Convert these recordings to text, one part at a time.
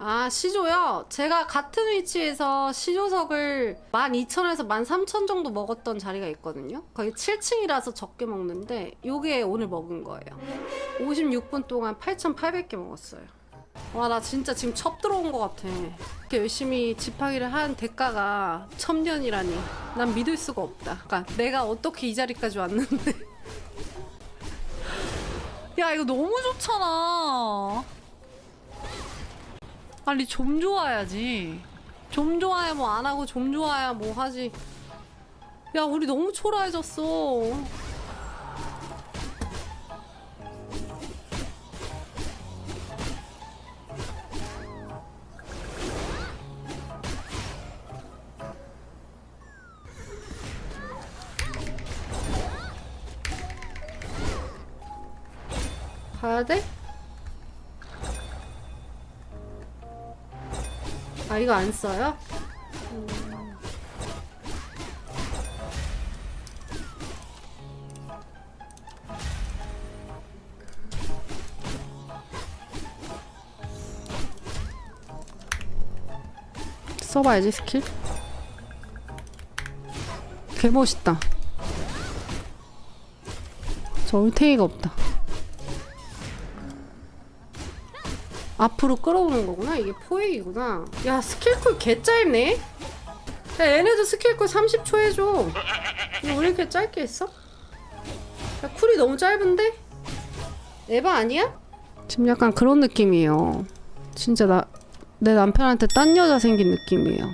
아, 시조요? 제가 같은 위치에서 시조석을 12,000에서 13,000 정도 먹었던 자리가 있거든요. 거기 7층이라서 적게 먹는데, 요게 오늘 먹은 거예요. 56분 동안 8,800개 먹었어요. 와, 나 진짜 지금 첩 들어온 것 같아. 이렇게 열심히 지팡이를 한 대가가 첨년이라니. 난 믿을 수가 없다. 그러니까 내가 어떻게 이 자리까지 왔는데. 야 이거 너무 좋잖아. 아니 좀 좋아야지. 좀 좋아야 뭐 안 하고 좀 좋아야 뭐 하지. 야, 우리 너무 초라해졌어. 가야 돼? 아 이거 안 써요? 써봐야지 스킬. 개 멋있다. 저 울탱이가 없다 앞으로 끌어오는 거구나 이게 포획이구나 야 스킬쿨 개 짧네 야 얘네도 스킬쿨 30초 해줘 이거 왜 이렇게 짧게 했어? 야 쿨이 너무 짧은데? 에바 아니야? 지금 약간 그런 느낌이에요 진짜 나 내 남편한테 딴 여자 생긴 느낌이에요.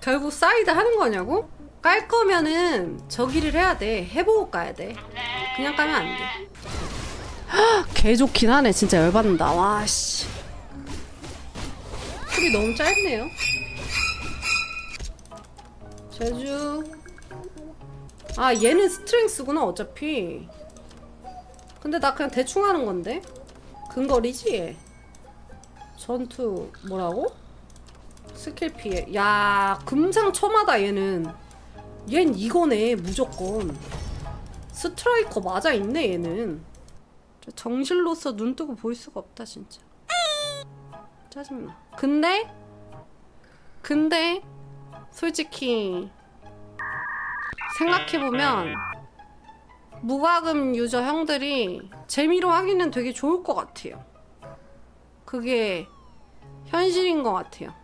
결국 사이드 하는 거냐고? 깔 거면은 저기를 해야 돼. 해보고 까야 돼. 그냥 까면 안 돼. 헉, 개 좋긴 하네. 진짜 열받는다. 와, 씨. 쿨이 너무 짧네요. 제주. 아, 얘는 스트렝스구나, 어차피. 근데 나 그냥 대충 하는 건데? 근거리지, 얘. 전투 뭐라고? 스킬 피해. 야 금상첨화다 얘는. 얜 이거네 무조건. 스트라이커 맞아 있네 얘는. 저 정실로서 눈 뜨고 볼 수가 없다 진짜. 짜증나. 근데 근데 솔직히 생각해 보면 무과금 유저 형들이 재미로 하기는 되게 좋을 것 같아요. 그게 현실인 것 같아요.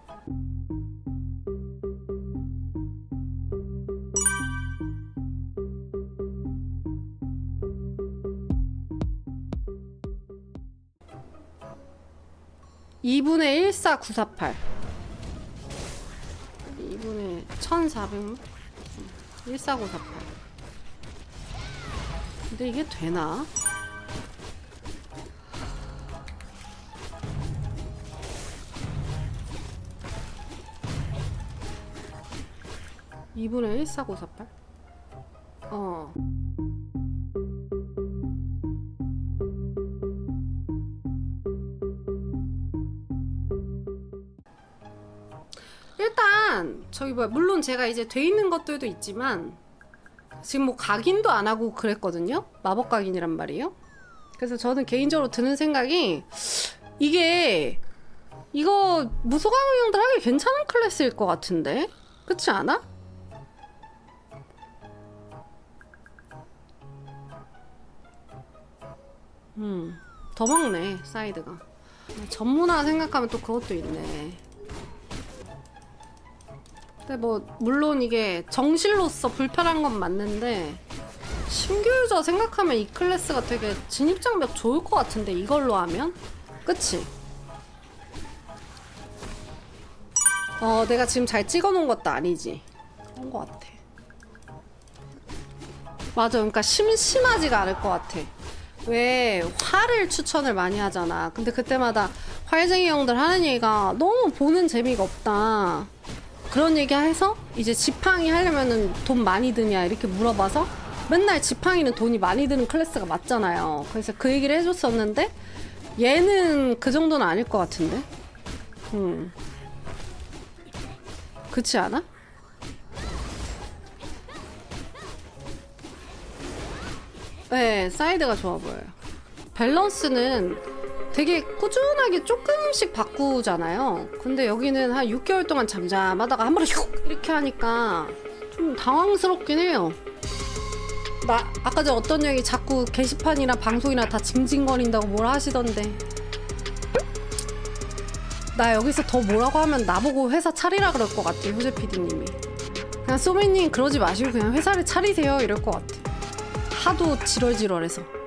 이분의 14948. 2분의 1400. 14948. 근데 이게 되나? 이분의 14948? 어. 일단 저기 뭐야 물론 제가 이제 돼 있는 것들도 있지만 지금 뭐 각인도 안 하고 그랬거든요 마법 각인이란 말이에요 그래서 저는 개인적으로 드는 생각이 이게 이거 무소강형들 하기 괜찮은 클래스일 것 같은데 그렇지 않아? 음, 더 먹네, 사이드가. 전문화 생각하면 또 그것도 있네. 근데 뭐, 물론 이게 정실로서 불편한 건 맞는데, 신규 유저 생각하면 이 클래스가 되게 진입장벽 좋을 것 같은데, 이걸로 하면? 그치? 어, 내가 지금 잘 찍어 놓은 것도 아니지. 그런 것 같아. 맞아, 그러니까 심심하지가 않을 것 같아. 왜 화를 추천을 많이 하잖아. 근데 그때마다 활쟁이 형들 하는 얘기가 너무 보는 재미가 없다. 그런 얘기 해서 이제 지팡이 하려면은 돈 많이 드냐 이렇게 물어봐서 맨날 지팡이는 돈이 많이 드는 클래스가 맞잖아요. 그래서 그 얘기를 해줬었는데 얘는 그 정도는 아닐 것 같은데. 음. 그렇지 않아? 네, 사이드가 좋아 보여요. 밸런스는 되게 꾸준하게 조금씩 바꾸잖아요. 근데 여기는 한 6개월 동안 잠잠하다가 한 번에 슉 이렇게 하니까 좀 당황스럽긴 해요. 나 아까 전 어떤 형이 자꾸 게시판이나 방송이나 다 징징거린다고 뭐라 하시던데 나 여기서 더 뭐라고 하면 나보고 회사 차리라 그럴 것 같아 효재 PD님이 그냥 소매님 그러지 마시고 그냥 회사를 차리세요 이럴 것 같아 하도 지럴지럴해서